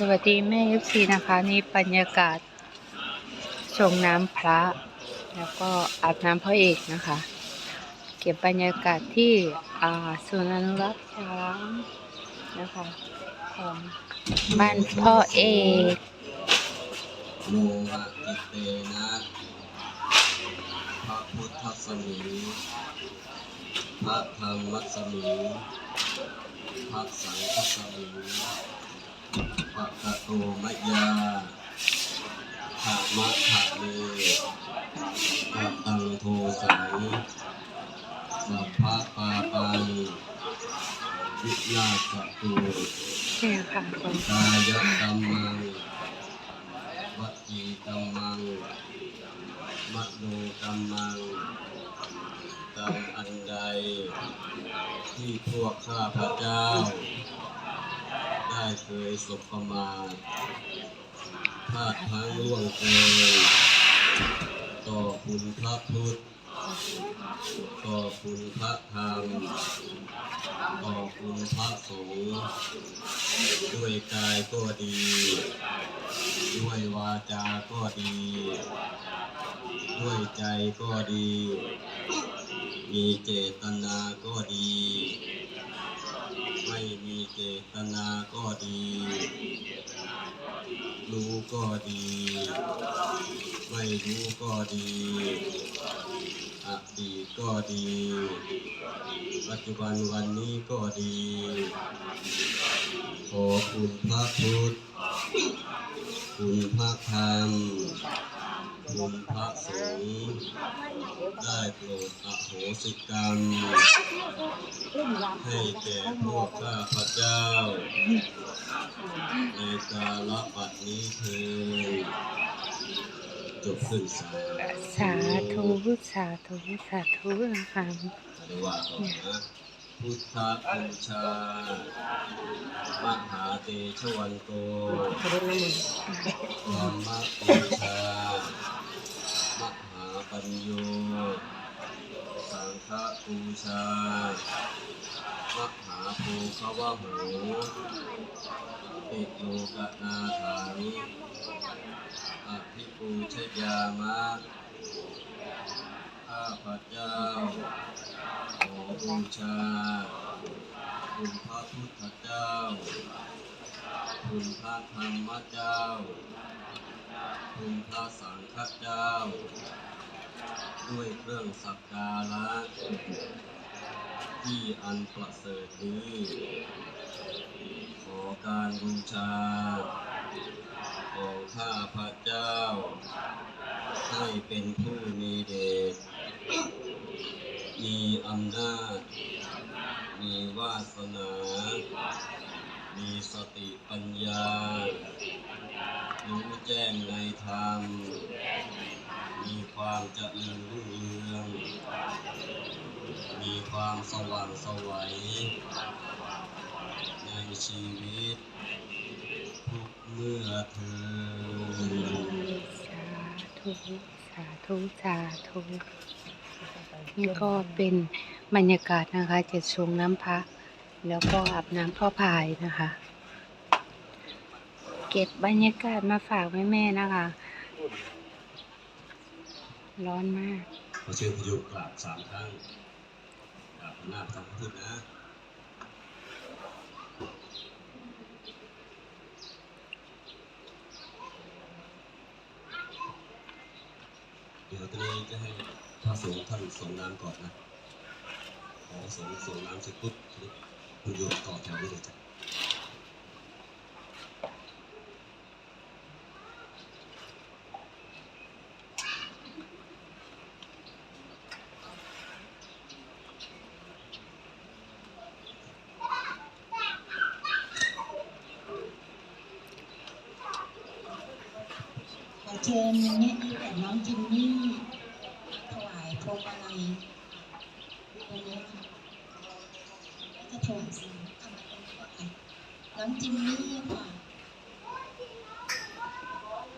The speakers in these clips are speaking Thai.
สวัสดีแม่เอฟซีนะคะนี่บรรยากาศชงน้ำพระ แล้วก็อาบน้ำพ่อเอกนะคะ เก็บบรรยากาศที่อาศูนย์อนุรักษ์ช้างนะคะ ของบ้านพ่อเอกโมหะกิเตนะพระพุทธสมิงพระธรรมสมิงพระสังฆสมิง พระกะโตมะยาขะมะขะเมพระตังโทสังสัพพะปาปังวินาศตุเนี่ยค่ะคนกายกรรมังวจีกรรมังมโนกรรมังกรรมอันใดที่พวกข้าพเจ้า ได้เคยสบประมาทพลาดพลั้งล่วงเกินต่อคุณพระพุทธต่อคุณพระธรรมต่อคุณพระสงฆ์ด้วยกายก็ดี ด้วยวาจาก็ดี ด้วยใจก็ดี มีเจตนาก็ดี มีเจตนาก็ดี รู้ก็ดี ไม่รู้ก็ดีอดีตก็ดี ปัจจุบันวันนี้ก็ดี ขอคุณพระพุทธ คุณพระธรรม คุณพระสงฆ์ได้โปรดอโหสิกรรม ให้แก่พวกข้าพระเจ้า ในกาลปัดนี้เถิดจบขึ้นสาสาธุสาธุสาธุนะคะหรือว่าก่อนนะพุทธบูชามหาเตชะวันโตธรรมบูชามหา ปัญโยสังฆบูชามหาภูขวะโหติโลกนาถังอภิปูชยามะข้าพเจ้าขอบูชา คุณพระพุทธเจ้า คุณพระธรรมเจ้า คุณพระสังฆเจ้า ด้วยเครื่องสักการะที่อันประเสริฐนี้ ขอการบูชา ของข้าพระเจ้า ให้เป็นผู้มีเดชมีอำนาจ มีวาสนา มีสติปัญญา รู้แจ้งในธรรม ความเจริญรุ่งเรือง มีความสว่างสวัยในชีวิต ทุกเมื่อเธอสาธุสาธุสาธุนี่ก็เป็นบรรยากาศนะคะจะชงน้ำพระ แล้วก็อาบน้ำพ่อพายนะคะ เก็บบรรยากาศมาฝากแม่ๆนะคะ ร้อนมาก ขอเชิญพยุกราบสามครั้งกราบหน้าพระพุทธนะเดี๋ยวตอนนี้จะให้พระสงฆ์ท่านส่งน้ำก่อนนะ ขอสงฆ์ส่งน้ำเสร็จปุ๊บคุณโยมต่อแถวนี้เลยจ้ะ เชิญแม่อีกับน้องจิมมี่ถวายพวงมาลัยตรงนี้ค่ะจะถวายสิ่งทำไมตรงนี้ค่ะน้องจิมมี่ค่ะ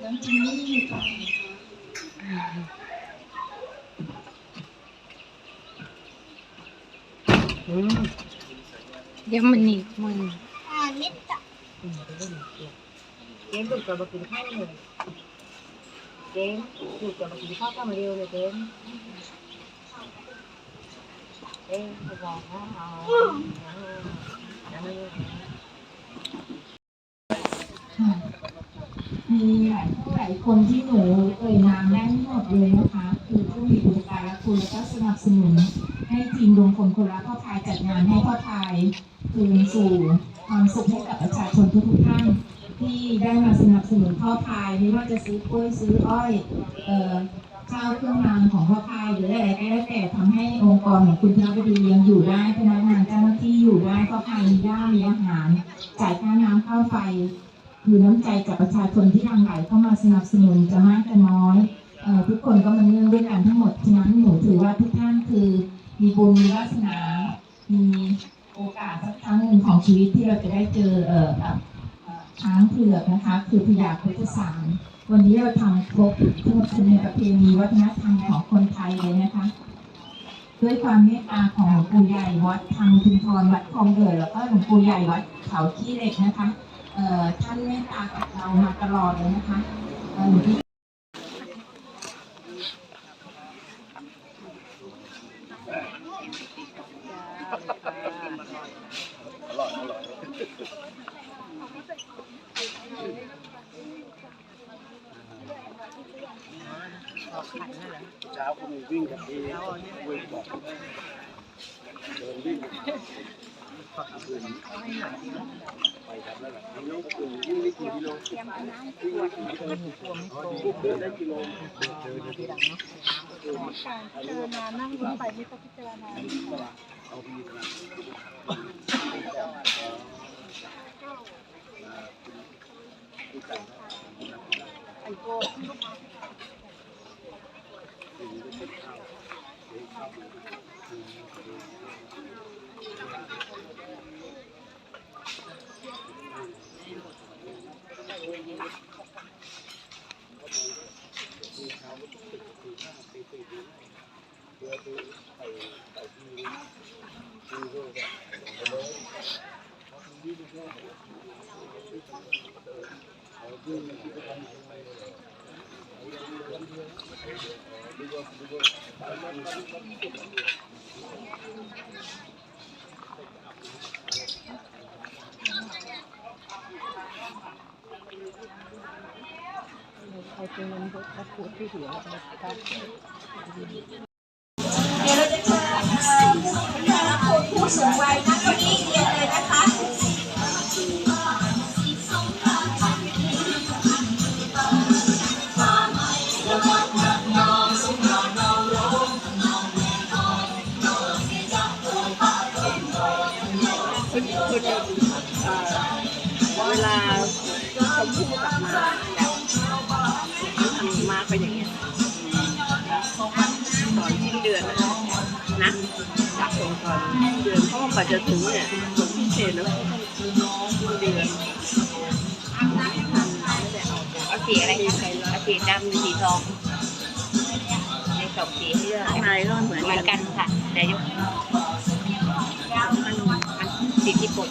น้องจิมมี่อยู่ตรงไหนคะอืมเดี๋ยวมันหนีบมันอ่านิดจ้ะเกมถูกจะมากินข้าวเลยเกมถูกจะมากินข้าวก็มาเร็วเลยเกมเอ๊ะจะบอกว่าเอาอย่างนี้ค่ะมีหลายผู้หลายคนที่หนูเอ่ยนามได้ไม่หมดเลยนะคะ คือผู้มีอุปการะคุณและก็สนับสนุนให้ทีมรวมคนคนรักพ่อพายจัดงานให้พ่อพายคืนสู่ พายไม่ว่าจะซื้อกล้วยซื้ออ้อยเอ่อข้าวเครื่องรางของพ่อพายหรืออะไรก็แล้วแต่ทำให้องค์กรของคุณธนบดียังอยู่ได้พนักงานเจ้าหน้าที่อยู่ได้พ่อพายมีย่ามีอาหาร จ่ายค่าน้ำค่าไฟคือน้ำใจจากประชาชนที่ทางไหลเข้ามาสนับสนุนจะมากจะน้อยเอ่อทุกคนก็มาเนื่องด้วยกันทั้งหมดฉะนั้นหนูถือว่าทุกท่านคือมีบุญมีวาสนา มีโอกาสสักครั้งหนึ่งของชีวิตที่เราจะได้เจอเอ่อกับเอ่อ ช้างเผือกนะคะ คือพญาโคตสาร วันนี้เราทำครบทั้งหมดในประเพณีวัฒนธรรมของคนไทยเลยนะคะ ด้วยความเมตตาของหลวงปู่ใหญ่วัดทางชุมพรวัดคลองเดือแล้วก็หลวงปู่ใหญ่วัดเขาขี้เหล็กนะคะเอ่อท่านเมตตากับเรามาตลอดเลยนะคะเอ่อหลวงพี่ เช้าก็มีวิ่งกับพี่วิ่งบอกเดินวิ่งไปครับแล้วแบบกิโลก็คือวิ่งได้กี่กิโลวิ่งได้กี่กิโลเดินได้กิโลเดินได้ กี่โลพิจารณานั่งลงไปไม่ต้องพิจารณา เอาพี่ตลาดผู้จัด ไอโก้ ใครเป็นเงินเขาพูดที่หัวนะครับ เดี๋ยวเราจะเชิญเอ่อ ผู้คุณผู้สูงวัยนั่ง ก่อนสิ้นเดือนเพราะว่ากว่าจะถึงเนี่ยส่งพิเศษแล้วก็ต้องสิ้นเดือนไม่ได้เอาเอาสีอะไรคะเอาสีดำหรือสีทองในสองสีให้เลือกข้างในก็เหมือนเหมือนกันค่ะแต่ยกมันสีที่ปด